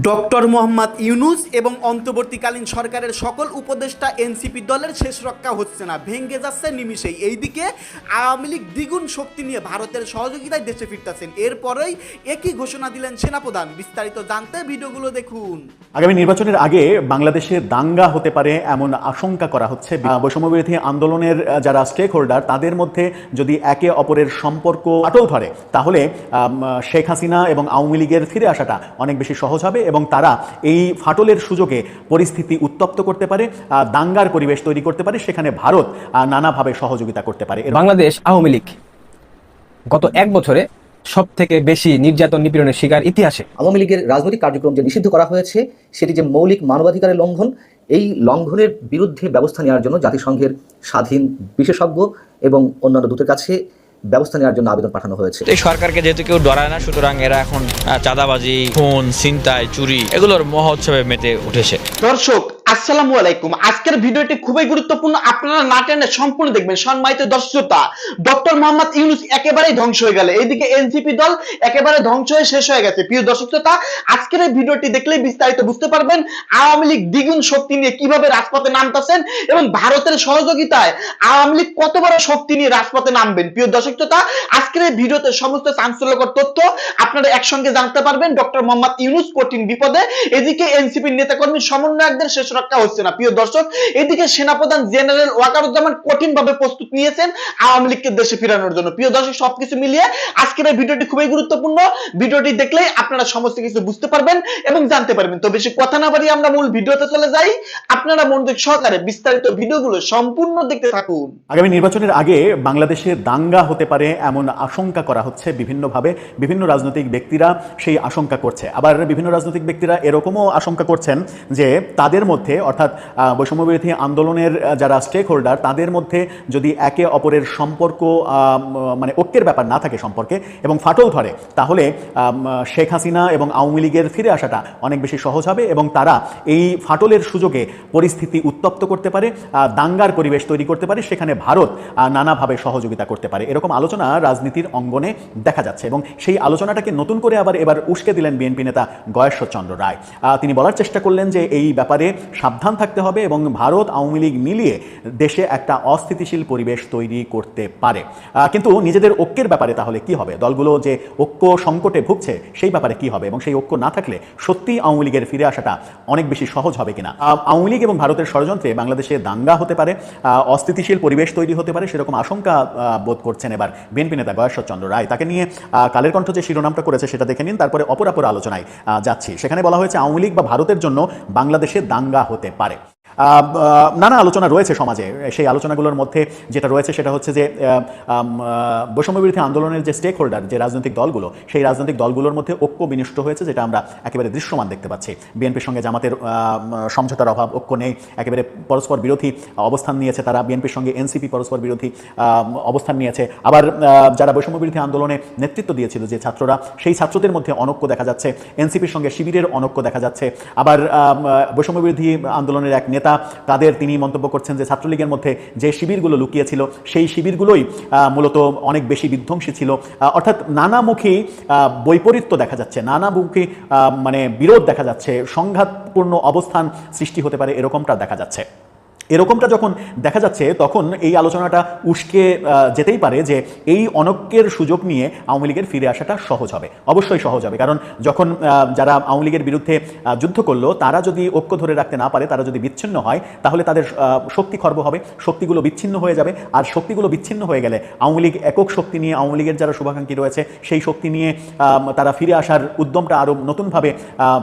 Doctor Mohammad Yunus এবং অন্তর্বর্তীকালীন সরকারের সকল উপদেষ্টা এনসিপি দলের শেষ রক্ষা হচ্ছে না। ভেঙে যাচ্ছে নিমিষেই। এইদিকে আওয়ামী লীগ দ্বিগুণ শক্তি নিয়ে ভারতের সহযোগিতায় দেশে ফিরতেছেন। এরপরেই একই ঘোষণা দিলেন সেনাপ্রধান। বিস্তারিত জানতে ভিডিওগুলো দেখুন। আগামী নির্বাচনের আগে বাংলাদেশে দাঙ্গা হতে পারে এমন আশঙ্কা করা হচ্ছে। বৈষম্যবিরোধী আন্দোলনের যারা স্টেক হোল্ডার তাদের মধ্যে যদি একে অপরের সম্পর্ক আটল ধরে, তাহলে শেখ হাসিনা এবং আওয়ামী লীগের ফিরে আসাটা অনেক বেশি সহজ হবে এবং তারা এই ফাটলের সুযোগে পরিস্থিতি উত্তপ্ত করতে পারে আহ, দাঙ্গার পরিবেশ তৈরি করতে পারে সেখানে ভারত আহ, নানাভাবে সহযোগিতা করতে পারে। বাংলাদেশ আওয়ামী লীগ গত এক বছরে সব থেকে বেশি নির্যাতন নিপীড়নের শিকার ইতিহাসে। আওয়ামী লীগের রাজনৈতিক কার্যক্রম যে নিষিদ্ধ করা হয়েছে সেটি যে মৌলিক মানবাধিকারের লঙ্ঘন এই লঙ্ঘনের বিরুদ্ধে ব্যবস্থা নেওয়ার জন্য জাতিসংঘের স্বাধীন বিশেষজ্ঞ এবং অন্যান্য দূতের কাছে ব্যবস্থা নেওয়ার জন্য আবেদন পাঠানো হয়েছে। এই সরকারকে যেহেতু কেউ ডরায় না সুতরাং এরা এখন আহ, চাঁদাবাজি খুন ছিনতাই চুরি এগুলোর মহোৎসবে মেতে উঠেছে। দর্শক আসসালামু আলাইকুম। আজকের ভিডিওটি খুবই গুরুত্বপূর্ণ। আপনারা না টেনে সম্পূর্ণ দেখবেন। সম্মানিত দর্শকতা, ডক্টর মোহাম্মদ ইউনুস একেবারেই ধ্বংস হয়ে গেল। এইদিকে এনসিপি দল একেবারে ধ্বংস হয়ে শেষ হয়ে গেছে। প্রিয় দর্শকতা, আজকের এই ভিডিওটি দেখলেই বিস্তারিত বুঝতে পারবেন আওয়ামী লীগ দ্বিগুণ শক্তি নিয়ে কীভাবে রাজপথে নামতেছেন এবং ভারতের সহযোগিতায় আওয়ামী লীগ কত বড় শক্তি নিয়ে রাজপথে নামবেন। প্রিয় দর্শকতা, আজকের এই ভিডিওতে সমস্ত চাঞ্চল্যকর তথ্য আপনারা একসঙ্গে জানতে পারবেন। ডক্টর মোহাম্মদ ইউনুস কঠিন বিপদে। এদিকে এনসিপির নেতাকর্মী, সমন্বয়কদের শেষ রক্ষা হচ্ছে না। প্রিয় দর্শক, এদিকে সেনাপ্রধান জেনারেল ওয়াকারুজ্জামান কঠিন ভাবে প্রস্তুত নিয়েছেন আওয়ামী লীগকে দেশে ফেরানোর জন্য। প্রিয় দর্শক, সবকিছু মিলিয়ে আজকের এই ভিডিওটি খুবই গুরুত্বপূর্ণ। ভিডিওটি দেখলেই আপনারা সমস্ত কিছু বুঝতে পারবেন এবং জানতে পারবেন। তো বেশি কথা না বাড়িয়ে আমরা মূল ভিডিওতে চলে যাই। আপনারা মনোযোগ সহকারে বিস্তারিত ভিডিওগুলো সম্পূর্ণ দেখতে থাকুন। আগামী নির্বাচনের আগে বাংলাদেশে দাঙ্গা হতে পারে এমন আশঙ্কা করা হচ্ছে বিভিন্নভাবে। বিভিন্ন রাজনৈতিক ব্যক্তিরা সেই আশঙ্কা করছে। আবার বিভিন্ন রাজনৈতিক ব্যক্তিরা এরকমও আশঙ্কা করছেন যে তাদের মধ্যে অর্থাৎ আহ, বৈষম্যবিরোধী আন্দোলনের যারা স্টেক হোল্ডার তাদের মধ্যে যদি একে অপরের সম্পর্ক মানে ঐক্যের ব্যাপার না থাকে সম্পর্কে এবং ফাটল ধরে তাহলে শেখ হাসিনা এবং আওয়ামী লীগের ফিরে আসাটা অনেক বেশি সহজ হবে এবং তারা এই ফাটলের সুযোগে পরিস্থিতি উত্তপ্ত করতে পারে দাঙ্গার পরিবেশ তৈরি করতে পারে সেখানে ভারত নানাভাবে সহযোগিতা করতে পারে। এরকম আলোচনা রাজনীতির অঙ্গনে দেখা যাচ্ছে এবং সেই আলোচনাটাকে নতুন করে আবার এবার উস্কে দিলেন বিএনপি নেতা গয়েশ্বরচন্দ্র রায়। আহ, তিনি বলার চেষ্টা করলেন যে এই ব্যাপারে সাবধান থাকতে হবে এবং ভারত আওয়ামী লীগ মিলিয়ে দেশে একটা অস্থিতিশীল পরিবেশ তৈরি করতে পারে। কিন্তু নিজেদের ঐক্যের ব্যাপারে তাহলে কি হবে? দলগুলো যে ঐক্য সংকটে ভুগছে, সেই ব্যাপারে কি হবে? এবং সেই ঐক্য না থাকলে সত্যি আওয়ামী লীগের ফিরে আসাটা অনেক বেশি সহজ হবে কিনা? আওয়ামী লীগ এবং ভারতের ষড়যন্ত্রে বাংলাদেশে দাঙ্গা হতে পারে অস্থিতিশীল পরিবেশ তৈরি হতে পারে, সেরকম আশঙ্কা বোধ করছেন এবার বিএনপি নেতা গয়েশ্বরচন্দ্র রায়। তাকে নিয়ে কালের কণ্ঠ যে শিরোনামটা করেছে সেটা দেখে নিন, তারপরে অপরাপর আলোচনায় যাচ্ছি। সেখানে বলা হয়েছে, আওয়ামী লীগ বা ভারতের জন্য বাংলাদেশে দাঙ্গা হতে পারে আহ, আহ, নানা আলোচনা রয়েছে সমাজে। সেই আলোচনাগুলোর মধ্যে যেটা রয়েছে সেটা হচ্ছে যে বৈষম্যবিরোধী আন্দোলনের যে স্টেক হোল্ডার যে রাজনৈতিক দলগুলো, সেই রাজনৈতিক দলগুলোর মধ্যে ঐক্য বিনষ্ট হয়েছে, যেটা আমরা একেবারে দৃশ্যমান দেখতে পাচ্ছি। বিএনপির সঙ্গে জামাতের সমঝোতার অভাব, ঐক্য নেই, একেবারে পরস্পর বিরোধী অবস্থান নিয়েছে তারা, বিএনপির সঙ্গে এনসিপি পরস্পর বিরোধী অবস্থান নিয়েছে। আবার যারা বৈষম্যবিরোধী আন্দোলনে নেতৃত্ব দিয়েছিল যে ছাত্ররা, সেই ছাত্রদের মধ্যে অনৈক্য দেখা যাচ্ছে। এনসিপির সঙ্গে শিবিরের অনৈক্য দেখা যাচ্ছে। আবার বৈষম্যবিরোধী আন্দোলনের এক নেতা তাদের তিনি মন্তব্য করছেন যে ছাত্রলীগের মধ্যে যে শিবিরগুলো লুকিয়েছিল, সেই শিবিরগুলোই মূলত অনেক বেশি বিধ্বংসী ছিল। অর্থাৎ নানামুখী বৈপরীত্য দেখা যাচ্ছে, নানামুখী মানে বিরোধ দেখা যাচ্ছে, সংঘাতপূর্ণ অবস্থান সৃষ্টি হতে পারে, এরকমটা দেখা যাচ্ছে। এরকমটা যখন দেখা যাচ্ছে, তখন এই আলোচনাটা উস্কে যেতেই পারে যে এই অনৈক্যের সুযোগ নিয়ে আওয়ামী লীগের ফিরে আসাটা সহজ হবে। অবশ্যই সহজ হবে। কারণ যখন যারা আওয়ামী লীগের বিরুদ্ধে যুদ্ধ করল, তারা যদি ঐক্য ধরে রাখতে না পারে, তারা যদি বিচ্ছিন্ন হয়, তাহলে তাদের শক্তি খর্ব হবে, শক্তিগুলো বিচ্ছিন্ন হয়ে যাবে। আর শক্তিগুলো বিচ্ছিন্ন হয়ে গেলে আওয়ামী লীগ একক শক্তি নিয়ে, আওয়ামী লীগের যারা শুভাকাঙ্ক্ষী রয়েছে, সেই শক্তি নিয়ে তারা ফিরে আসার উদ্যমটা আরও নতুনভাবে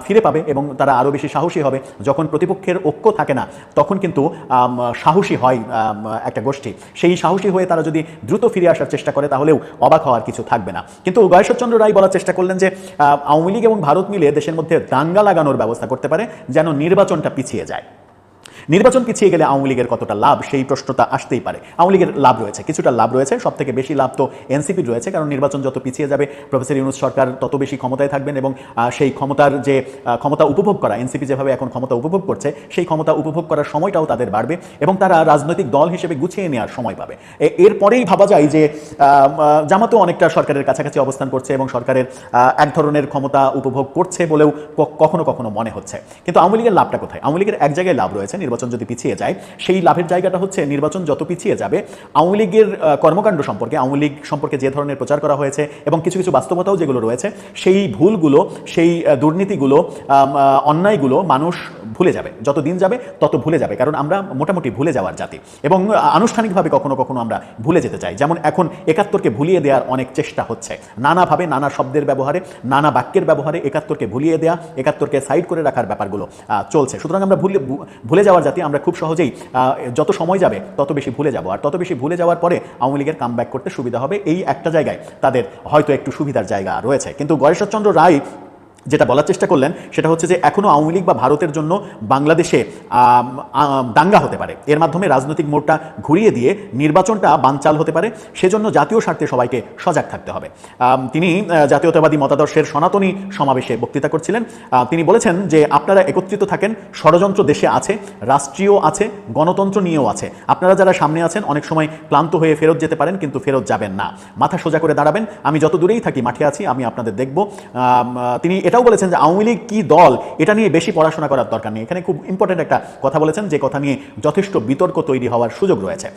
ফিরে পাবে এবং তারা আরও বেশি সাহসী হবে। যখন প্রতিপক্ষের ঐক্য থাকে না, তখন কিন্তু সাহসী হয় একটা গোষ্ঠী। সেই সাহসী হয়ে তারা যদি দ্রুত ফিরে আসার চেষ্টা করে, তাহলেও অবাক হওয়ার কিছু থাকবে না। কিন্তু গয়েশ্বরচন্দ্র রায় বলার চেষ্টা করলেন যে আওয়ামী লীগ এবং ভারত মিলে দেশের মধ্যে দাঙ্গা লাগানোর ব্যবস্থা করতে পারে, যেন নির্বাচনটা পিছিয়ে যায়। নির্বাচন পিছিয়ে গেলে আওয়ামী লীগের কতটা লাভ? সেই প্রশ্নটা আসতেই পারে। আওয়ামী লীগের লাভ রয়েছে, কিছুটা লাভ রয়েছে। সব থেকে বেশি লাভ তো এনসিপির রয়েছে, কারণ নির্বাচন যত পিছিয়ে যাবে, প্রফেসর ইউনুস সরকার তত বেশি ক্ষমতায় থাকবেন এবং সেই ক্ষমতার যে ক্ষমতা উপভোগ করা, এনসিপি যেভাবে এখন ক্ষমতা উপভোগ করছে, সেই ক্ষমতা উপভোগ করার সময়টাও তাদের বাড়বে এবং তারা রাজনৈতিক দল হিসেবে গুছিয়ে নেওয়ার সময় পাবে। এরপরেই ভাবা যায় যে জামাতও অনেকটা সরকারের কাছাকাছি অবস্থান করছে এবং সরকারের এক ধরনের ক্ষমতা উপভোগ করছে বলেও কখনো কখনো মনে হচ্ছে। কিন্তু আওয়ামী লীগের লাভটা কোথায়? আওয়ামী লীগের এক জায়গায় লাভ রয়েছে, নির্বাচন যদি পিছিয়ে যায়, সেই লাভের জায়গাটা হচ্ছে নির্বাচন যত পিছিয়ে যাবে, আওয়ামী লীগের কর্মকাণ্ড সম্পর্কে, আওয়ামী লীগ সম্পর্কে যে ধরনের প্রচার করা হয়েছে এবং কিছু কিছু বাস্তবতাও যেগুলো রয়েছে, সেই ভুলগুলো, সেই দুর্নীতিগুলো অন্যায়গুলো মানুষ ভুলে যাবে। যত দিন যাবে, তত ভুলে যাবে। কারণ আমরা মোটামুটি ভুলে যাওয়ার জাতি। এবং আনুষ্ঠানিকভাবে কখনো কখনো আমরা ভুলে যেতে চাই। যেমন এখন একাত্তরকে ভুলিয়ে দেওয়ার অনেক চেষ্টা হচ্ছে। নানাভাবে নানা শব্দের ব্যবহারে, নানা বাক্যের ব্যবহারে একাত্তরকে ভুলিয়ে দেওয়া একাত্তরকে সাইড করে রাখার ব্যাপারগুলো চলছে। সুতরাং আমরা ভুলে ভুলে যাওয়ার জাতি আমরা খুব সহজেই যত সময় যাবে তত বেশি ভুলে যাব। আর তত বেশি ভুলে যাওয়ার পরে আওয়ামী লীগের কাম করতে সুবিধা হবে এই একটা জায়গায়। তাদের হয়তো একটু সুবিধার জায়গা রয়েছে। কিন্তু গয়েশ্বরচন্দ্র রায় যেটা বলার চেষ্টা করলেন, সেটা হচ্ছে যে এখনও আওয়ামী লীগ বা ভারতের জন্য বাংলাদেশে দাঙ্গা হতে পারে। এর মাধ্যমে রাজনৈতিক মোড়টা ঘুরিয়ে দিয়ে নির্বাচনটা বানচাল হতে পারে। সেজন্য জাতীয় স্বার্থে সবাইকে সজাগ থাকতে হবে। তিনি জাতীয়তাবাদী মতাদর্শের সনাতনী সমাবেশে বক্তৃতা করছিলেন। তিনি বলেছেন যে আপনারা একত্রিত থাকেন, ষড়যন্ত্র দেশে আছে, রাষ্ট্রীয় আছে, গণতন্ত্র নিয়েও আছে। আপনারা যারা সামনে আছেন, অনেক সময় ক্লান্ত হয়ে ফেরত যেতে পারেন, কিন্তু ফেরত যাবেন না। মাথা সোজা করে দাঁড়াবেন। আমি যত দূরেই থাকি, মাঠে আছি, আমি আপনাদের দেখব। তিনি এটাও বলেছেন যে আওয়ামী লীগ কি দল, এটা নিয়ে বেশি পড়াশোনা করার দরকার নেই। এখানে খুব ইম্পর্টেন্ট একটা কথা বলেছেন যে কথা নিয়ে যথেষ্ট বিতর্ক তৈরি হওয়ার সুযোগ রয়েছে।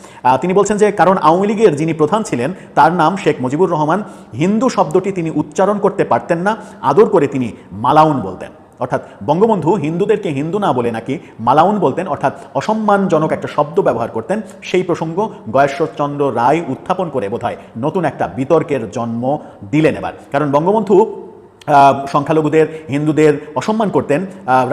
তিনি বলছেন যে কারণ আওয়ামী লীগের যিনি প্রধান ছিলেন, তার নাম শেখ মুজিবুর রহমান। হিন্দু শব্দটি তিনি উচ্চারণ করতে পারতেন না, আদর করে তিনি মালাউন বলতেন। অর্থাৎ বঙ্গবন্ধু হিন্দুদেরকে হিন্দু না বলে নাকি মালাউন বলতেন, অর্থাৎ অসম্মানজনক একটা শব্দ ব্যবহার করতেন। সেই প্রসঙ্গ গয়েশ্বরচন্দ্র রায় উত্থাপন করে বোধহয় নতুন একটা বিতর্কের জন্ম দিলেন এবার। কারণ বঙ্গবন্ধু সংখ্যালঘুদের, হিন্দুদের অসম্মান করতেন।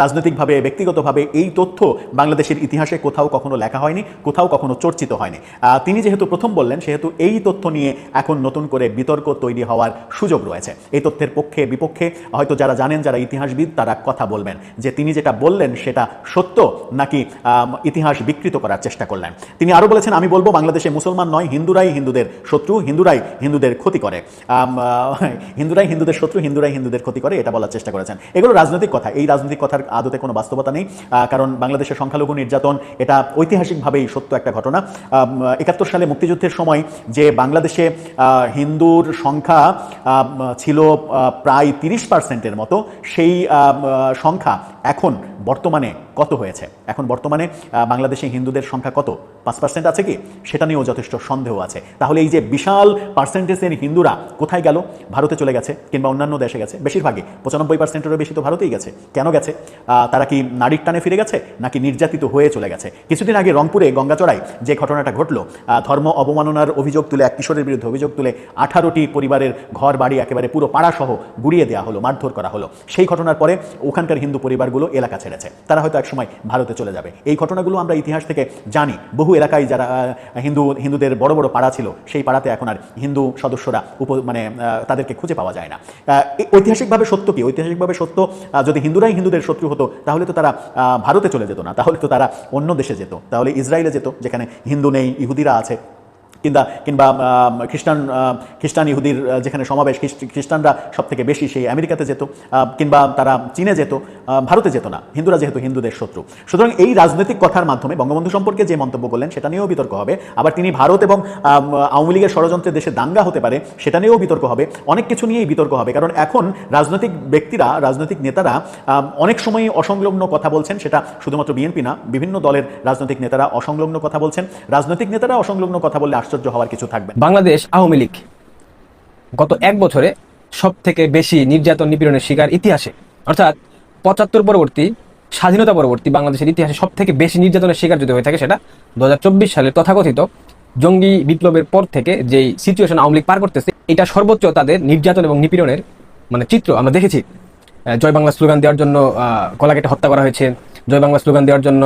রাজনৈতিকভাবে, ব্যক্তিগতভাবে এই তথ্য বাংলাদেশের ইতিহাসে কোথাও কখনো লেখা হয়নি, কোথাও কখনো চর্চিত হয়নি। তিনি যেহেতু প্রথম বললেন, সেহেতু এই তথ্য নিয়ে এখন নতুন করে বিতর্ক তৈরি হওয়ার সুযোগ রয়েছে। এই তথ্যের পক্ষে, বিপক্ষে হয়তো যারা জানেন, যারা ইতিহাসবিদ, তারা কথা বলবেন যে তিনি যেটা বললেন, সেটা সত্য নাকি ইতিহাস বিকৃত করার চেষ্টা করলেন। তিনি আরও বলেছেন, আমি বলব, বাংলাদেশে মুসলমান নয়, হিন্দুরাই হিন্দুদের শত্রু, হিন্দুরাই হিন্দুদের ক্ষতি করে। হিন্দুরাই হিন্দুদের শত্রু, হিন্দুরাই হিন্দুদের ক্ষতি করে, এটা বলার চেষ্টা করেছেন। এগুলো রাজনৈতিক কথা। এই রাজনৈতিক কথার আদতে কোনো বাস্তবতা নেই কারণ বাংলাদেশের সংখ্যালঘু নির্যাতন, এটা ঐতিহাসিকভাবেই সত্য একটা ঘটনা। একাত্তর সালে মুক্তিযুদ্ধের সময় যে বাংলাদেশে হিন্দুর সংখ্যা ছিল প্রায় তিরিশ পার্সেন্টের মতো, সেই সংখ্যা এখন বর্তমানে কত হয়েছে? এখন বর্তমানে বাংলাদেশে হিন্দুদের সংখ্যা কত? পাঁচ পার্সেন্ট আছে কি? সেটা নিয়েও যথেষ্ট সন্দেহ আছে। তাহলে এই যে বিশাল পার্সেন্টেজের হিন্দুরা কোথায় গেল? ভারতে চলে গেছে কিংবা অন্যান্য দেশে গেছে? বেশিরভাগই। পঁচানব্বই পার্সেন্টেরও বেশি তো ভারতেই গেছে। কেন গেছে? তারা কি নারীর টানে ফিরে গেছে? নাকি নির্যাতিত হয়ে চলে গেছে? কিছুদিন আগে রংপুরে গঙ্গাচড়ায় যে ঘটনাটা ঘটলো ধর্ম অবমাননার অভিযোগ তুলে, এক কিশোরের বিরুদ্ধে অভিযোগ তুলে আঠারোটি পরিবারের ঘর বাড়ি একেবারে পুরো পাড়াসহ গুড়িয়ে দেওয়া হলো, মারধর করা হলো। সেই ঘটনার পরে ওখানকার হিন্দু পরিবারগুলো এলাকা ছেড়েছে। তারা হয়তো একসময় ভারতে চলে যাবে। এই ঘটনাগুলো আমরা ইতিহাস থেকে জানি। বহু এলাকায় যারা হিন্দু, হিন্দুদের বড় বড় পাড়া ছিল, সেই পাড়াতে এখন আর হিন্দু সদস্যরা উপ মানে তাদেরকে খুঁজে পাওয়া যায় না। ঐতিহাসিকভাবে সত্য কি? ঐতিহাসিকভাবে সত্য যদি হিন্দুরাই হিন্দুদের শত্রু হতো, তাহলে তো তারা ভারতে চলে যেত না। তাহলে তো তারা অন্য দেশে যেত। তাহলে ইসরায়েলে যেত, যেখানে হিন্দু নেই, ইহুদিরা আছে। কিংবা কিংবা খ্রিস্টান খ্রিস্টান ইহুদির যেখানে সমাবেশ খ্রিস্টানরা সব থেকে বেশি সেই আমেরিকাতে যেত কিংবা তারা চীনে যেত ভারতে যেত না। হিন্দুরা যেহেতু হিন্দুদের শত্রু। সুতরাং এই রাজনৈতিক কথার মাধ্যমে বঙ্গবন্ধু সম্পর্কে যে মন্তব্য করলেন, সেটা নিয়েও বিতর্ক হবে। আবার তিনি ভারত এবং আওয়ামী লীগের ষড়যন্ত্রে দেশে দাঙ্গা হতে পারে, সেটা নিয়েও বিতর্ক হবে। অনেক কিছু নিয়েই বিতর্ক হবে, কারণ এখন রাজনৈতিক ব্যক্তিরা, রাজনৈতিক নেতারা অনেক সময় অসংলগ্ন কথা বলছেন, সেটা শুধুমাত্র বিএনপি না, বিভিন্ন দলের রাজনৈতিক নেতারা অসংলগ্ন কথা বলছেন। রাজনৈতিক নেতারা অসংলগ্ন কথা বললে আশ্চর্য হওয়ার কিছু থাকবে বাংলাদেশ আওয়ামী লীগ গত এক বছরে সব থেকে বেশি নির্যাতন নিপীড়নের শিকার ইতিহাসে। অর্থাৎ পঁচাত্তর পরবর্তী স্বাধীনতা পরবর্তী বাংলাদেশের ইতিহাসে সব থেকে বেশি নির্যাতনের শিকার যদি হয়ে থাকে সেটা দু সালের তথাকথিত জঙ্গি বিপ্লবের পর থেকে যেই সিচুয়েশন আওয়ামী লীগ পার করতেছে এটা সর্বোচ্চ তাদের নির্যাতন এবং নিপীড়নের মানে চিত্র আমরা দেখেছি। জয় বাংলা স্লোগান দেওয়ার জন্য আহ, গলাকেটে হত্যা করা হয়েছে জয় বাংলা স্লোগান দেওয়ার জন্য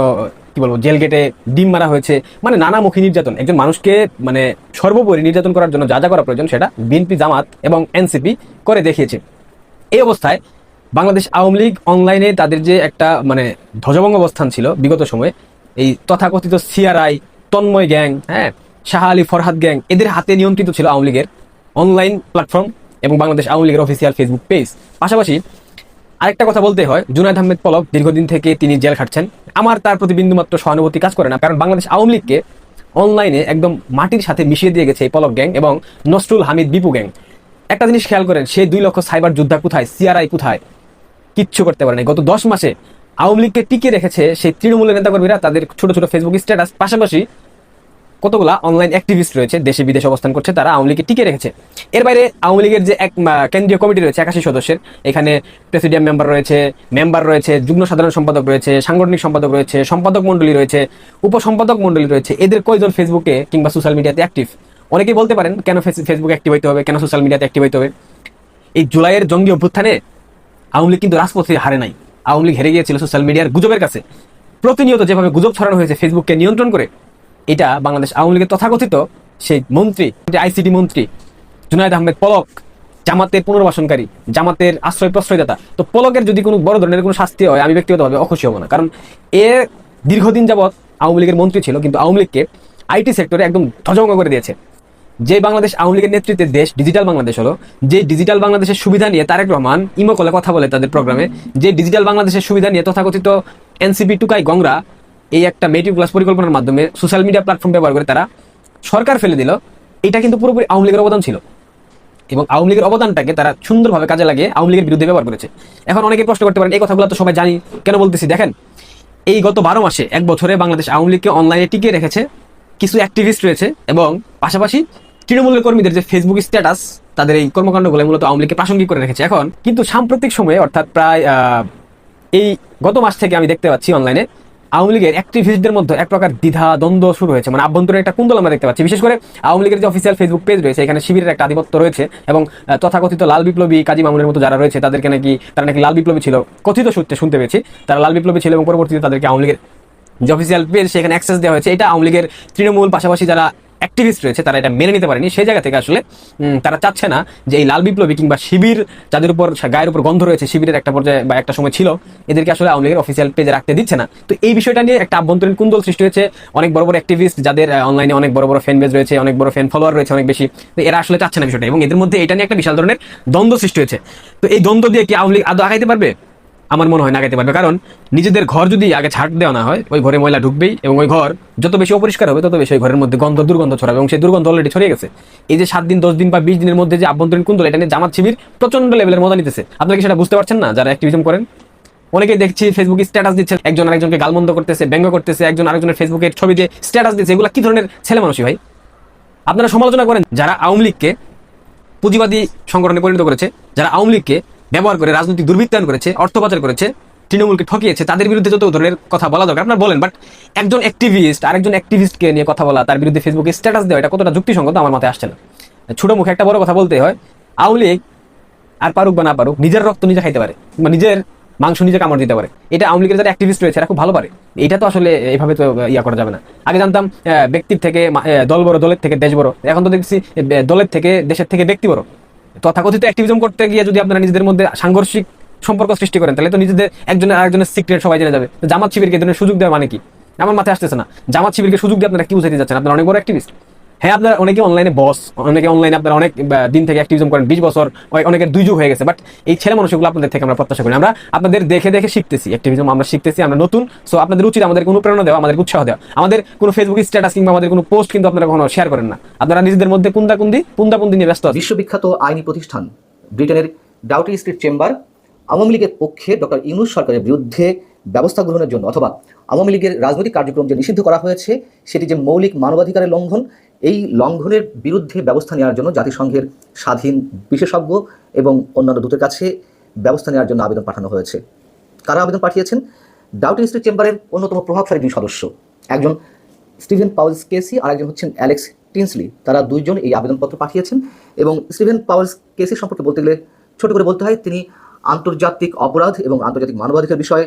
কি বলব, জেল গেটে ডিম মারা হয়েছে। মানে নানামুখী নির্যাতন। একজন মানুষকে মানে সর্বোপরি নির্যাতন করার জন্য যা যা করা প্রয়োজন সেটা বিএনপি, জামাত এবং এনসিপি করে দেখিয়েছে। এই অবস্থায় বাংলাদেশ আওয়ামী লীগ অনলাইনে তাদের যে একটা মানে ধ্বজভঙ্গ অবস্থান ছিল বিগত সময়ে, এই তথাকথিত সিআরআই, তন্ময় গ্যাং হ্যাঁ শাহ আলী ফরহাদ গ্যাং, এদের হাতে নিয়ন্ত্রিত ছিল আওয়ামী লীগের অনলাইন প্ল্যাটফর্ম এবং বাংলাদেশ আওয়ামী লীগের অফিসিয়াল ফেসবুক পেজ। পাশাপাশি আরেকটা কথা বলতে হয়, জুনায়দ আহমেদ পলক দীর্ঘদিন থেকে তিনি জেল খাটছেন। আমার তার প্রতি বিন্দুমাত্র সহানুভূতি কাজ করে না, কারণ বাংলাদেশ আওয়ামী লীগকে অনলাইনে একদম মাটির সাথে মিশিয়ে দিয়ে গেছে এই পলক গ্যাং এবং নসরুল হামিদ বিপু গ্যাং। একটা জিনিস খেয়াল করেন সেই দুই লক্ষ সাইবার যোদ্ধা কোথায়, সিআরআই কোথায়? কিচ্ছু করতে পারে নাই। গত দশ মাসে আওয়ামী লীগকে টিকে রেখেছে সেই তৃণমূলের নেতাকর্মীরা, তাদের ছোট ছোট ফেসবুক স্ট্যাটাস পাশাপাশি কতগুলা অনলাইন অ্যাক্টিভিস্ট রয়েছে, দেশে বিদেশে অবস্থান করছে, তারা আওয়ামী লীগকে টিকে রেখেছে। এর বাইরে আওয়ামী লীগের যে এক কেন্দ্রীয় কমিটি রয়েছে, একাশি সদস্যের, এখানে প্রেসিডিয়াম মেম্বার রয়েছে মেম্বার রয়েছে, যুগ্ম সাধারণ সম্পাদক রয়েছে, সাংগঠনিক সম্পাদক রয়েছে, সম্পাদক মণ্ডলী রয়েছে, উপসম্পাদক মণ্ডলী রয়েছে, এদের কয়জন ফেসবুকে কিংবা সোশ্যাল মিডিয়াতে অ্যাক্টিভ অনেকেই বলতে পারেন, কেন ফেসবুক অ্যাক্টিভ হইতে হবে, কেন সোশ্যাল মিডিয়াতে অ্যাক্টিভ হইতে হবে? এই জুলাইয়ের জঙ্গি অভ্যুত্থানে আওয়ামী লীগ কিন্তু রাজপথে হারে নাই। আওয়ামী লীগ হেরে গিয়েছিল সোশ্যাল মিডিয়ার গুজবের কাছে। প্রতিনিয়ত যেভাবে গুজব ছড়ানো হয়েছে ফেসবুককে নিয়ন্ত্রণ করে এটা বাংলাদেশ আওয়ামী লীগের তথাকথিত সেই মন্ত্রী আইসিটি মন্ত্রী, জুনায়দ আহমেদ পলক, জামাতের পুনর্বাসনকারী, জামাতের আশ্রয় প্রশ্রয়দাতা তো পলকের যদি কোনো বড় ধরনের কোনো শাস্তি হয়, আমি ব্যক্তিগতভাবে অখুশি হব না। কারণ এ দীর্ঘদিন যাবৎ আওয়ামী লীগের মন্ত্রী ছিল, কিন্তু আওয়ামী লীগকে আইটি সেক্টরে একদম ধ্বজভঙ্গ করে দিয়েছে। যে বাংলাদেশ আওয়ামী লীগের নেতৃত্বে দেশ ডিজিটাল বাংলাদেশ হলো, যে ডিজিটাল বাংলাদেশের সুবিধা নিয়ে তারেক রহমান ইমো কলে কথা বলে তাদের প্রোগ্রামে, যে ডিজিটাল বাংলাদেশের সুবিধা নিয়ে তথাকথিত এনসিপি টুকাই গংরা এই একটা মেটিভ প্লাস পরিকল্পনার মাধ্যমে সোশ্যাল মিডিয়া প্ল্যাটফর্ম ব্যবহার করে তারা সরকার ফেলে দিল। এটা কিন্তু পুরোপুরি আওয়ামী লীগের অবদান ছিল। এবং আওয়ামী লীগের অবদানটাকে তারা সুন্দরভাবে কাজে লাগিয়ে আওয়ামী লীগের বিরুদ্ধে ব্যবহার করেছে। এখন অনেকে প্রশ্ন করতে পারেন, এই কথাগুলো তো সবাই জানি, কেন বলতেছি? দেখেন, এই গত বারো মাসে এক বছরে বাংলাদেশ আওয়ামী লীগকে অনলাইনে টিকিয়ে রেখেছে কিছু অ্যাক্টিভিস্ট রয়েছে এবং পাশাপাশি তৃণমূলের কর্মীদের যে ফেসবুক স্ট্যাটাস তাদের এই কর্মকাণ্ডগুলো মূলত আওয়ামী লীগকে প্রাসঙ্গিক করে রেখেছে। এখন কিন্তু সাম্প্রতিক সময়ে, অর্থাৎ প্রায় এই গত মাস থেকে আমি দেখতে পাচ্ছি অনলাইনে আওয়ামী লীগের অ্যাক্টিভিস্টদের মধ্যে এক প্রকার দ্বিধা, দ্বন্দ্ব শুরু হয়েছে। মানে আভ্যন্তরীণ একটা কুন্দল আমরা দেখতে পাচ্ছি। বিশেষ করে আওয়ামী লীগের যে অফিসিয়াল ফেসবুক পেজ রয়েছে, এখানে শিবিরের একটা আধিপত্য রয়েছে এবং তথাকথিত লাল বিপ্লবী কাজী মামুনের মতো যারা রয়েছে, তাদেরকে নাকি, তারা নাকি লাল বিপ্লবী ছিল। কথিত সূত্রে শুনতে পেয়েছি, তারা লাল বিপ্লবী ছিল এবং পরবর্তীতে তাদেরকে আওয়ামী লীগের যে অফিসিয়াল পেজ সেখানে অ্যাক্সেস দেওয়া হয়েছে। এটা আওয়ামী লীগের তৃণমূল পাশাপাশি যারা অ্যাক্টিভিস্ট রয়েছে, তারা এটা মেনে নিতে পারেনি। সেই জায়গা থেকে আসলে তারা চাচ্ছে না যে এই লাল বিপ্লবী কিংবা শিবির, যাদের উপর গায়ের উপর গন্ধ রয়েছে, শিবিরের একটা পর্যায়ে বা একটা সময় ছিল, এদেরকে আসলে আওয়ামী লীগের অফিসিয়াল পেজে রাখতে দিচ্ছে না। তো এই বিষয়টা নিয়ে একটা আভ্যন্তরীণ কুন্দল সৃষ্টি হয়েছে। অনেক বড় বড় অ্যাক্টিভিস্ট যাদের অনলাইনে অনেক বড় বড় ফ্যান বেজ রয়েছে, অনেক বড় ফ্যান ফলোয়ার রয়েছে অনেক বেশি, তো এরা আসলে চাচ্ছে না বিষয়টা। এবং এদের মধ্যে এটা নিয়ে একটা বিশাল ধরনের দ্বন্দ্ব সৃষ্টি হয়েছে। তো এই দ্বন্দ্ব দিয়ে কি আওয়ামী লীগ আদৌ আগাইতে পারবে? আমার মনে হয় না আগাইতে পারবে। কারণ নিজেদের ঘর যদি আগে ছাড় দেওয়া না হয়, ওই ঘরে ময়লা ঢুকবেই এবং ওই ঘর যত বেশি অপরিষ্কার হবে, তত বেশি ওই ঘরের মধ্যে গন্ধ, দুর্গন্ধ ছড়াবে এবং সেই দুর্গন্ধ অলরেডি ছড়িয়ে গেছে। এই যে সাত দিন, দশ দিন বা বিশ দিনের মধ্যে যে আভ্যন্তরীণ কুন্দল, এটা নিয়ে জামাত শিবির প্রচণ্ড লেভেলের মজা নিতেছে। আপনারা কি সেটা বুঝতে পারছেন না? যারা অ্যাক্টিভিজম করেন, অনেকেই দেখছি ফেসবুকে স্ট্যাটাস দিচ্ছে, একজন আরেকজনকে গালমন্দ করতেছে, ব্যঙ্গ করতেছে, একজন আরেকজনের ফেসবুকের ছবি দিয়ে স্ট্যাটাস দিচ্ছে। এগুলো কি ধরনের ছেলে মানুষই ভাই? আপনারা সমালোচনা করেন, যারা আওয়ামী লীগকে পুঁজিবাদী সংগঠনে পরিণত করেছে, যারা আওয়ামী লীগকে ব্যবহার করে রাজনৈতিক দুর্বৃত্তায়ন করেছে অর্থ পাচার করেছে, তৃণমূলকে ঠকিয়েছে, তাদের বিরুদ্ধে যত ধরনের কথা বলা দরকার, আপনার বলেন বাট একজন অ্যাক্টিভিস্ট আরেকজন অ্যাক্টিভিস্টকে নিয়ে কথা বলা, তার বিরুদ্ধে ফেসবুকে স্ট্যাটাস দেওয়া, এটা কতটা যুক্তিসঙ্গত আমার মাথায় আসছে না। ছোট মুখে একটা বড় কথা বলতে হয় লীগ আর পারুক বা না পারুক, নিজের রক্ত নিজে খাইতে পারে, বা নিজের মাংস নিজে কামড় দিতে পারে। এটা আওয়ামী লীগের যারা অ্যাক্টিভিস্ট রয়েছে, এরা খুব ভালো পারে। এটা তো আসলে এইভাবে তো ইয়া করা যাবে না। আগে জানতাম ব্যক্তির থেকে দল বড়, দলের থেকে দেশ বড়। এখন তো দেখছি দলের থেকে দেশের থেকে ব্যক্তি বড়। তথাকথিত অ্যাক্টিভিজম করতে গিয়ে যদি আপনারা নিজেদের মধ্যে সাংঘর্ষিক সম্পর্ক সৃষ্টি করেন, তাহলে তো নিজেদের একজনের আরেকজনের সিক্রেট সবাই জেনে যাবে। জামাত শিবিরকে সুযোগ দেওয়া মানে কি? আমার মাথায় আসতেছে না। জামাত শিবিরকে সুযোগ দিয়ে আপনারা কি বুঝাইতে যাচ্ছেন? আপনারা অনেক বড় অ্যাক্টিভিস্ট হ্যাঁ আপনারা অনেকে অনলাইনে বস অনেকে অনলাইনে আপনারা অনেক দিন থেকে অ্যাক্টিভিজম করেন, বিশ বছর অনেকের দুই হয়ে গেছে বাট এই ছেলে মানুষগুলো আপনাদের থেকে আমরা প্রত্যাশা করি। আমরা আপনাদের দেখে দেখে শিখতেছি অ্যাক্টিভিজম আমরা শিখতেছি, আমরা নতুন সো আপনাদের উচিত আমাদের কোনো প্রেরণা দেওয়া আমাদের উৎসাহ দেওয়া। আমাদের কোনো ফেসবুক স্ট্যাটাস কিংবা আমাদের কোনো পোস্ট কিন্তু আপনারা কখনো শেয়ার করেন না। আপনারা নিজেদের মধ্যে কুন্দা কুন্দি পুন্দা পুন্দি নিয়ে ব্যস্ত বিশ্ববিখ্যাত আইনি প্রতিষ্ঠান ব্রিটেনের ডাউটি স্ট্রিট চেম্বার, আওয়ামী লীগের পক্ষে ডক্টর ইউনুস সরকারের বিরুদ্ধে ব্যবস্থা গ্রহণের জন্য অথবা আওয়ামী লীগের রাজনৈতিক কার্যক্রম যে নিষিদ্ধ করা হয়েছে, সেটি যে মৌলিক মানবাধিকারের লঙ্ঘন, এই লঙ্ঘনের বিরুদ্ধে ব্যবস্থা নেওয়ার জন্য জাতিসংঘের স্বাধীন বিশেষজ্ঞ এবং অন্যান্য দূতের কাছে ব্যবস্থা নেওয়ার জন্য আবেদন পাঠানো হয়েছে। কারা আবেদন পাঠিয়েছেন? ডাউটি স্ট্রিট চেম্বারের অন্যতম প্রভাবশালী দুই সদস্য। একজন স্টিভেন পাউলস কেসি আর একজন হচ্ছেন অ্যালেক্স টিনসলি। তারা দুইজন এই আবেদনপত্র পাঠিয়েছেন এবং স্টিভেন পাউলস কেসি সম্পর্কে বলতে গেলে ছোট করে বলতে হয়, তিনি আন্তর্জাতিক অপরাধ এবং আন্তর্জাতিক মানবাধিকার বিষয়ে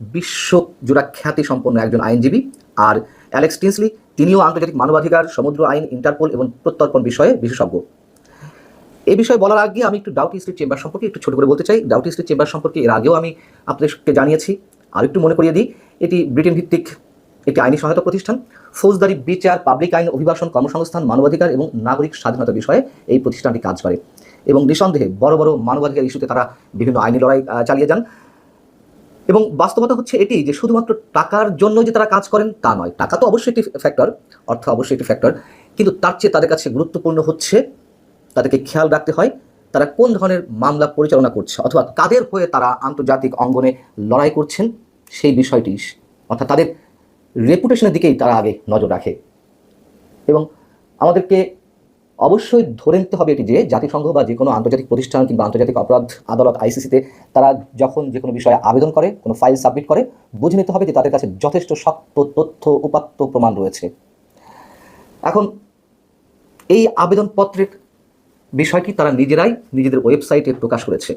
বিশ্বজোড়া খ্যাতি সম্পন্ন একজন আইনজীবী আর অ্যালেক্স টিনসলি, তিনিও আন্তর্জাতিক মানবাধিকার, সমুদ্র আইন, ইন্টারপোল এবং প্রত্যর্পণ বিষয়ে বিশেষজ্ঞ। এই বিষয়ে বলার আগে আমি একটু ডাউটি স্ট্রিট চেম্বার সম্পর্কে একটু ছোট করে বলতে চাই। ডাউটি স্ট্রিট চেম্বার সম্পর্কে এর আগেও আমি আপনাদেরকে জানিয়েছি। আর একটু মনে করিয়ে দিই, এটি ব্রিটেন ভিত্তিক একটি আইনি সহায়তা প্রতিষ্ঠান। ফৌজদারি, বিচার, পাবলিক আইন, অভিবাসন, কর্মসংস্থান, মানবাধিকার এবং নাগরিক স্বাধীনতা বিষয়ে এই প্রতিষ্ঠানটি কাজ করে। এবং নিঃসন্দেহে বড় বড় মানবাধিকার ইস্যুতে তারা বিভিন্ন আইনি লড়াই চালিয়ে যান। এবং বাস্তবতা হচ্ছে এটি যে শুধুমাত্র টাকার জন্য যে তারা কাজ করেন তা নয়। টাকা তো অবশ্যই একটি ফ্যাক্টর অর্থ অবশ্যই একটি ফ্যাক্টর কিন্তু তার চেয়ে তাদের কাছে গুরুত্বপূর্ণ হচ্ছে তাদেরকে খেয়াল রাখতে হয় তারা কোন ধরনের মামলা পরিচালনা করছে অথবা কাদের হয়ে তারা আন্তর্জাতিক অঙ্গনে লড়াই করছেন সেই বিষয়টি, অর্থাৎ তাদের রেপুটেশনের দিকেই তারা আগে নজর রাখে। এবং আমাদেরকে অবশ্যই ধরে নিতে হবে এটি যে জাতিসংঘ বা যে কোনো আন্তর্জাতিক প্রতিষ্ঠান কিংবা আন্তর্জাতিক অপরাধ আদালত আইসিসিতে তারা যখন যে কোনো বিষয়ে আবেদন করে, কোনো ফাইল সাবমিট করে, বুঝে নিতে হবে যে তাদের কাছে যথেষ্ট শক্ত তথ্য উপাত্ত প্রমাণ রয়েছে। এখন এই আবেদনপত্রের বিষয়টি তারা নিজেরাই নিজেদের ওয়েবসাইটে প্রকাশ করেছে।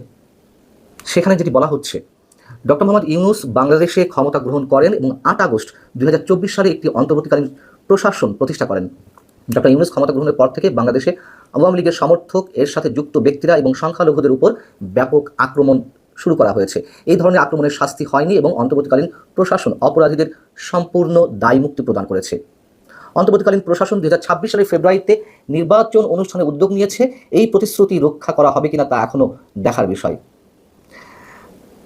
সেখানে যেটি বলা হচ্ছে, ডক্টর মোহাম্মদ ইউনুস বাংলাদেশে ক্ষমতা গ্রহণ করেন এবং আট আগস্ট দুই হাজার চব্বিশ সালে একটি অন্তর্বর্তীকালীন প্রশাসন প্রতিষ্ঠা করেন। ডক্টর ইউনুস ক্ষমতা গ্রহণের পর থেকে বাংলাদেশে আওয়ামী লীগের সমর্থক, এর সাথে যুক্ত ব্যক্তিরা এবং সংখ্যালঘুদের উপর ব্যাপক আক্রমণ শুরু করা হয়েছে। এই ধরনের আক্রমণের শাস্তি হয়নি এবং অন্তর্বর্তীকালীন প্রশাসন অপরাধীদের সম্পূর্ণ দায়মুক্তি প্রদান করেছে। অন্তর্বর্তীকালীন প্রশাসন দুই হাজার ছাব্বিশ সালের ফেব্রুয়ারিতে নির্বাচন অনুষ্ঠানে উদ্যোগ নিয়েছে। এই প্রতিশ্রুতি রক্ষা করা হবে কিনা তা এখনও দেখার বিষয়।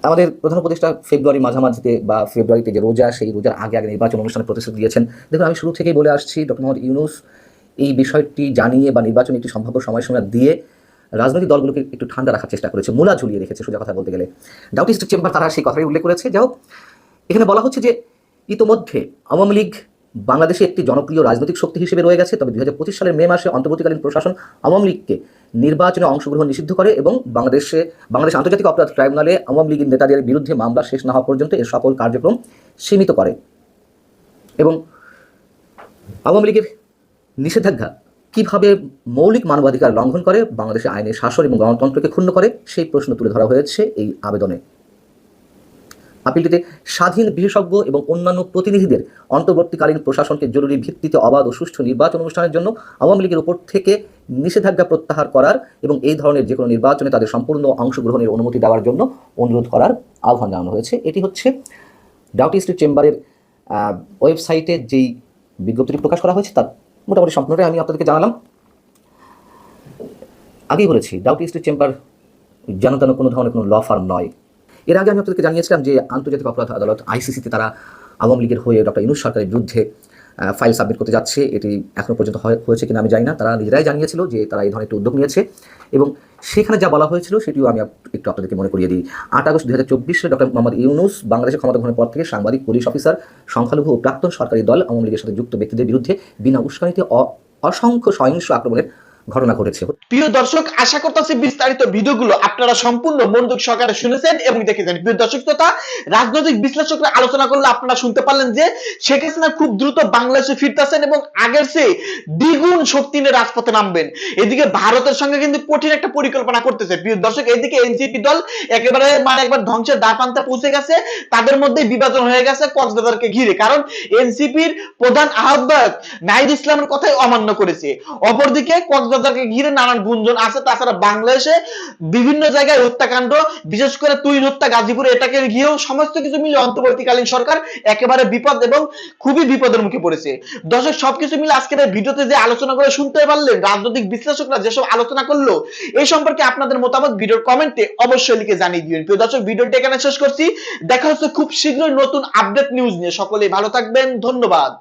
আমাদের প্রধান উপদেষ্টা ফেব্রুয়ারি মাঝামাঝিতে বা ফেব্রুয়ারিতে যে রোজা, সেই রোজার আগে আগে নির্বাচন অনুষ্ঠানে প্রতিশ্রুতি দিয়েছেন। দেখুন, আমি শুরু থেকেই বলে আসছি, ডক্টর মোহাম্মদ ইউনুস এই বিষয়টি জানিয়ে বা নির্বাচন একটি সম্ভাব্য সময়সীমা দিয়ে রাজনৈতিক দলগুলোকে একটু ঠান্ডা রাখার চেষ্টা করেছে, মূলা ঝুলিয়ে রেখেছে সোজা কথা বলতে গেলে। ডাউটি স্টেট চেম্বার তারা সেই কথাই উল্লেখ করেছে। যাই হোক, এখানে বলা হচ্ছে যে ইতোমধ্যে আওয়ামী লীগ বাংলাদেশে একটি জনপ্রিয় রাজনৈতিক শক্তি হিসেবে রয়ে গেছে, তবে দু হাজার পঁচিশ সালের মে মাসে অন্তর্বর্তীকালীন প্রশাসন আওয়ামী লীগকে নির্বাচনে অংশগ্রহণ নিষিদ্ধ করে এবং বাংলাদেশে, বাংলাদেশ আন্তর্জাতিক অপরাধ ট্রাইব্যুনালে আওয়ামী লীগের নেতাদের বিরুদ্ধে মামলা শেষ না হওয়া পর্যন্ত এর সকল কার্যক্রম সীমিত করে। এবং আওয়ামী লীগের নিষেধাজ্ঞা। কীভাবে মৌলিক মানবাধিকার লঙ্ঘন করে, বাংলাদেশের আইনের শাসন এবং গণতন্ত্রকে ক্ষুণ্ণ করে, সেই প্রশ্ন তুলে ধরা হয়েছে এই আবেদনে। আপিলটিতে স্বাধীন বিশেষজ্ঞ এবং অন্যান্য প্রতিনিধিদের অন্তর্বর্তীকালীন প্রশাসনকে জরুরি ভিত্তিতে অবাধ ও সুষ্ঠু নির্বাচন অনুষ্ঠানের জন্য আওয়ামী লীগের উপর থেকে নিষেধাজ্ঞা প্রত্যাহার করার এবং এই ধরনের যে কোনো নির্বাচনে তাদের সম্পূর্ণ অংশগ্রহণের অনুমতি দেওয়ার জন্য অনুরোধ করার আহ্বান জানানো হয়েছে। এটি হচ্ছে ডাউটি স্ট্রিট চেম্বারের ওয়েবসাইটে যেই বিজ্ঞপ্তিটি প্রকাশ করা হয়েছে, তার মোটামুটি সম্পূর্ণটাই আমি আপনাদেরকে জানালাম। আগেই বলেছি ডাউটি স্ট্রিট চেম্বার যেন তেন কোনো ধরনের কোনো ল ফার্ম নয়। এর আগে আমি আপনাদেরকে জানিয়েছিলাম যে আন্তর্জাতিক অপরাধ আদালত আইসিসিতে তারা আওয়ামী লীগের হয়ে ডক্টর ইনুস সরকারের বিরুদ্ধে ফাইল সাবমিট করতে যাচ্ছে। এটি এখনও পর্যন্ত হয়- হয়েছে কিনা আমি জানি না। তারা নিজেরাই জানিয়েছিল যে তারা এই ধরনের একটি উদ্যোগ নিয়েছে এবং সেখানে যা বলা হয়েছিল সেটিও আমি একটু আপনাদেরকে মনে করিয়ে দিই। আট আগস্ট দু হাজার চব্বিশে ডক্টর মোহাম্মদ ইউনুস বাংলাদেশের ক্ষমতা গ্রহণের পর থেকে সাংবাদিক, পুলিশ অফিসার, সংখ্যালঘু ও প্রাক্তন সরকারি দল, আওয়ামী লীগের সাথে যুক্ত ব্যক্তিদের বিরুদ্ধে বিনা উস্কানিতে অসংখ্য সহিংস আক্রমণের ঘটনা ঘটেছে। প্রিয় দর্শক, আশা করতেছি বিস্তারিত ভিডিওগুলো আপনারা সম্পূর্ণ মনোযোগ সহকারে শুনেছেন এবং দেখেছেন। প্রিয় দর্শক তথা রাজনৈতিক বিশ্লেষকরা আলোচনা করলে আপনারা শুনতে পারলেন যে শেখ হাসিনা খুব দ্রুত বাংলাদেশে ফিরতেছেন এবং আগের চেয়ে দ্বিগুণ শক্তি নিয়ে রাজপথে নামবেন। এদিকে ভারতের সঙ্গে কিন্তু কঠিন একটা পরিকল্পনা করতেছে। প্রিয় দর্শক, এদিকে এনসিপি দল একেবারে মানে একবার ধ্বংসের দ্বার প্রান্তে পৌঁছে গেছে। তাদের মধ্যে বিভাজন হয়ে গেছে কক্সবাজারকে ঘিরে। কারণ এনসিপির প্রধান আহ্বায়ক নাহিদ ইসলামের কথাই অমান্য করেছে। অপরদিকে কক্সবাজারকে ঘিরে নানান গুঞ্জন আছে, তাছাড়া বাংলাদেশে বিভিন্ন জায়গায় হত্যাকাণ্ড, বিশেষ করে তুই হত্যা গাজীপুরে এটাকে ঘিরেও সমস্ত কিছু মিলে অন্তর্বর্তীকালীন সরকার একেবারে বিপদ এবং খুবই বিপদের মুখে পড়েছে। দর্শক, সবকিছু মিলে আজকের এই ভিডিওতে যে আলোচনা করে শুনতে পারলেন, রাজনৈতিক বিশ্লেষকরা যেসব আলোচনা করল, এই সম্পর্কে আপনাদের মতামত ভিডিওর কমেন্টে অবশ্যই লিখে জানিয়ে দিবেন। প্রিয় দর্শক, ভিডিওটি এখানে শেষ করছি। দেখা হচ্ছে খুব শীঘ্রই নতুন আপডেট নিউজ নিয়ে। সকলেই ভালো থাকবেন। ধন্যবাদ।